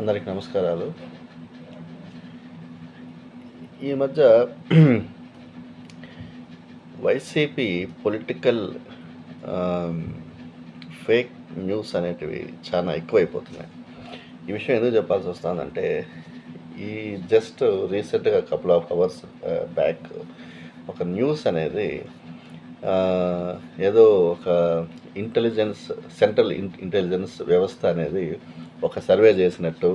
అందరికి నమస్కారాలు. ఈ మధ్య వైసీపీ పొలిటికల్ ఫేక్ న్యూస్ అనేటివి చాలా ఎక్కువైపోతున్నాయి. ఈ విషయం ఎందుకు చెప్పాల్సి వస్తుందంటే ఈ జస్ట్ రీసెంట్గా కపుల్ ఆఫ్ అవర్స్ బ్యాక్ ఒక న్యూస్ అనేది ఏదో ఒక ఇంటెలిజెన్స్ సెంట్రల్ ఇంటెలిజెన్స్ వ్యవస్థ అనేది ఒక సర్వే చేసినట్టు.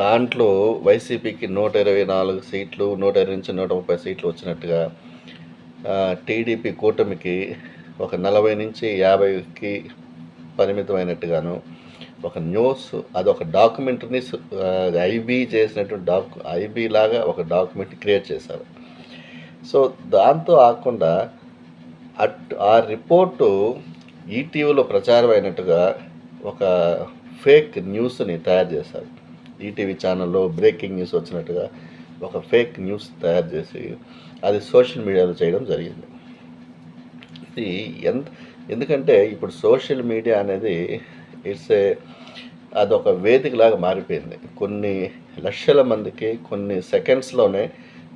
దాంట్లో వైసీపీకి నూట ఇరవై నాలుగు సీట్లు నూట ఇరవై నుంచి నూట ముప్పై సీట్లు వచ్చినట్టుగా టీడీపీ కూటమికి ఒక నలభై నుంచి యాభైకి పరిమితమైనట్టుగాను ఒక న్యూస్ అదొక డాక్యుమెంటరీని ఐబీ చేసినటువంటి డాక్ ఐబీ లాగా ఒక డాక్యుమెంట్ క్రియేట్ చేశారు. సో దాంతో ఆకుండా అట్ ఆ రిపోర్టు ఈటీవీలో ప్రచారం అయినట్టుగా ఒక ఫేక్ న్యూస్ని తయారు చేశారు. ఈటీవీ ఛానల్లో బ్రేకింగ్ న్యూస్ వచ్చినట్టుగా ఒక ఫేక్ న్యూస్ తయారు చేసి అది సోషల్ మీడియాలో చేయడం జరిగింది. ఇది ఎంత ఎందుకంటే ఇప్పుడు సోషల్ మీడియా అనేది ఇట్స్ ఏ అదొక వేదికలాగా మారిపోయింది. కొన్ని లక్షల మందికి కొన్ని సెకండ్స్లోనే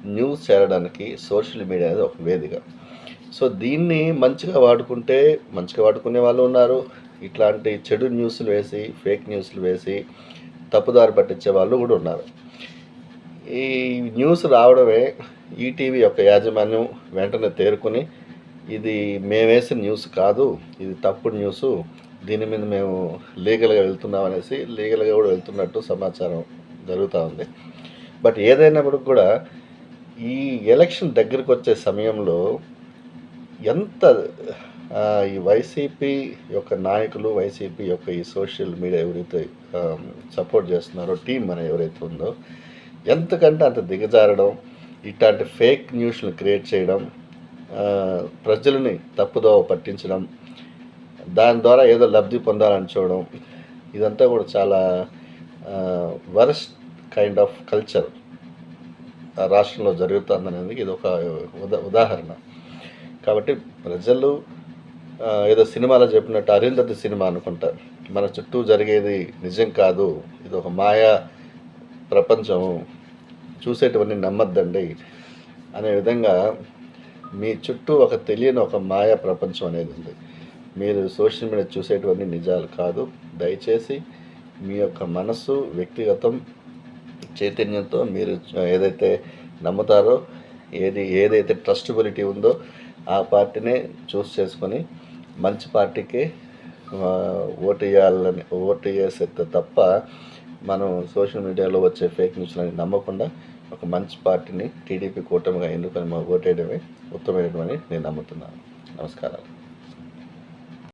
న్యూస్ చేరడానికి సోషల్ మీడియా అనేది ఒక వేదిక. సో దీన్ని మంచిగా వాడుకుంటే మంచిగా వాడుకునే వాళ్ళు ఉన్నారు. ఇట్లాంటి చెడు న్యూస్లు వేసి ఫేక్ న్యూస్లు వేసి తప్పుదారి పట్టించే వాళ్ళు కూడా ఉన్నారు. ఈ న్యూస్ రావడమే ఈటీవీ యొక్క యాజమాన్యం వెంటనే తేరుకొని ఇది మేము వేసిన న్యూస్ కాదు ఇది తప్పుడు న్యూస్ దీని మీద మేము లీగల్గా వెళ్తున్నాం అనేసి లీగల్గా కూడా వెళ్తున్నట్టు సమాచారం జరుగుతూ ఉంది. బట్ ఏదైనప్పటికి కూడా ఈ ఎలక్షన్ దగ్గరికి వచ్చే సమయంలో ఎంత ఈ వైసీపీ యొక్క నాయకులు వైసీపీ యొక్క ఈ సోషల్ మీడియా ఎవరైతే సపోర్ట్ చేస్తున్నారో టీం మన ఎవరైతే ఉందో ఎంతకంటే అంత దిగజారడం ఇట్లాంటి ఫేక్ న్యూస్ను క్రియేట్ చేయడం ప్రజలని తప్పుదోవ పట్టించడం దాని ద్వారా ఏదో లబ్ధి పొందాలని చూడడం ఇదంతా కూడా చాలా వరస్ట్ కైండ్ ఆఫ్ కల్చర్ రాష్ట్రంలో జరుగుతుందనేది ఇది ఒక ఉదా ఉదాహరణ. కాబట్టి ప్రజలు ఏదో సినిమాలో చెప్పినట్టు అరుంధతి సినిమా అనుకుంటారు. మన చుట్టూ జరిగేది నిజం కాదు. ఇది ఒక మాయా ప్రపంచం చూసేటివన్నీ నమ్మద్దండి అనే విధంగా మీ చుట్టూ ఒక తెలియని ఒక మాయా ప్రపంచం అనేది ఉంది. మీరు సోషల్ మీడియా చూసేటివన్నీ నిజాలు కాదు. దయచేసి మీ యొక్క మనస్సు వ్యక్తిగతం చైతన్యంతో మీరు ఏదైతే నమ్ముతారో ఏది ఏదైతే ట్రస్టబిలిటీ ఉందో ఆ పార్టీనే చూస్ చేసుకొని మంచి పార్టీకి ఓటు వేయాలని ఓటు వేసేస్తే తప్ప మనం సోషల్ మీడియాలో వచ్చే ఫేక్ న్యూస్లని నమ్మకుండా ఒక మంచి పార్టీని టీడీపీ కూటమిగా ఎన్నుకొని మా ఓటేయడమే ఉత్తమమైనటువంటి నేను నమ్ముతున్నాను. నమస్కారాలు.